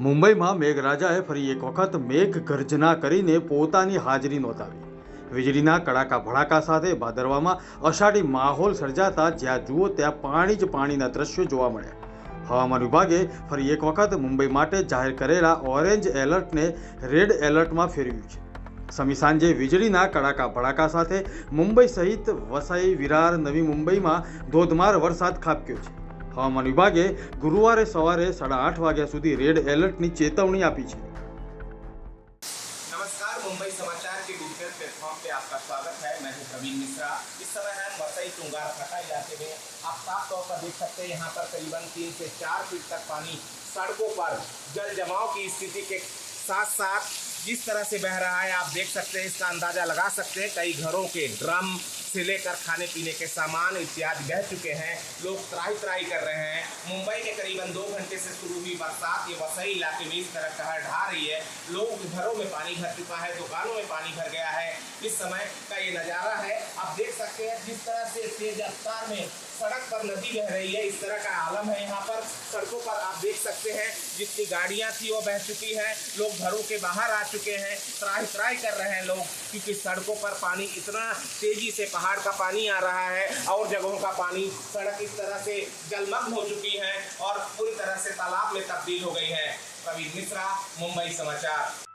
મુંબઈમાં મેઘરાજાએ ફરી એક વખત મેઘ ગર્જના કરીને પોતાની હાજરી નોંધાવી. વીજળીના કડાકા ભડાકા સાથે ભાદરવામાં અષાઢી માહોલ સર્જાતા જ્યાં જુઓ ત્યાં પાણી જ પાણીના દ્રશ્યો જોવા મળ્યા. હવામાન વિભાગે ફરી એક વખત મુંબઈ માટે જાહેર કરેલા ઓરેન્જ એલર્ટને રેડ એલર્ટમાં ફેરવ્યું છે. સમી સાંજે વીજળીના કડાકા ભડાકા સાથે મુંબઈ સહિત વસાઈ, વિરાર, નવી મુંબઈમાં ધોધમાર વરસાદ ખાબક્યો છે. હવામાન વિભાગે ગુરુવારે સવારે સાડા આઠ વાગ્યા સુધી રેડ એલર્ટની ચેતવણી આપી છે नमस्कार मुंबई समाचार के डिजिटल प्लेटफॉर्म पे आपका स्वागत है मैं हूं प्रवीण मिश्रा इस समय हम वसई तुंगार फटा इलाके में आप साफ तौर पर देख सकते हैं यहाँ पर करीबन तीन से चार फीट तक पानी सड़कों पर जल जमाव की स्थिति के साथ साथ जिस तरह से बह रहा है, आप देख सकते हैं, इसका अंदाज़ा लगा सकते हैं, कई घरों के ड्रम से लेकर खाने पीने के सामान इत्यादि बह चुके हैं। लोग त्राही त्राही कर रहे हैं। मुंबई में करीबन दो घंटे से शुरू हुई बरसात। ये वसई इलाके में इस तरह कहर ढा रही है। लोग घरों में पानी भर चुका है, दुकानों में पानी भर गया है। इस समय का ये नज़ारा है? आप देख सकते हैं जिस तरह से तेज रफ्तार में सड़क पर नदी बह रही है, इस तरह का आलम है यहाँ पर। सड़कों पर आप देख सकते हैं जितनी गाड़ियाँ थी, वो बह चुकी हैं। लोग घरों के बाहर आ चुके हैं त्राही त्राही कर रहे हैं लोग, क्योंकि सड़कों पर पानी इतना तेज़ी से पहाड़ का पानी आ रहा है और जगहों का पानी सड़क इस तरह से जलमग्न हो चुकी है और पूरी तरह से तालाब में तब्दील हो गई है। प्रवीण मिश्रा, मुंबई समाचार।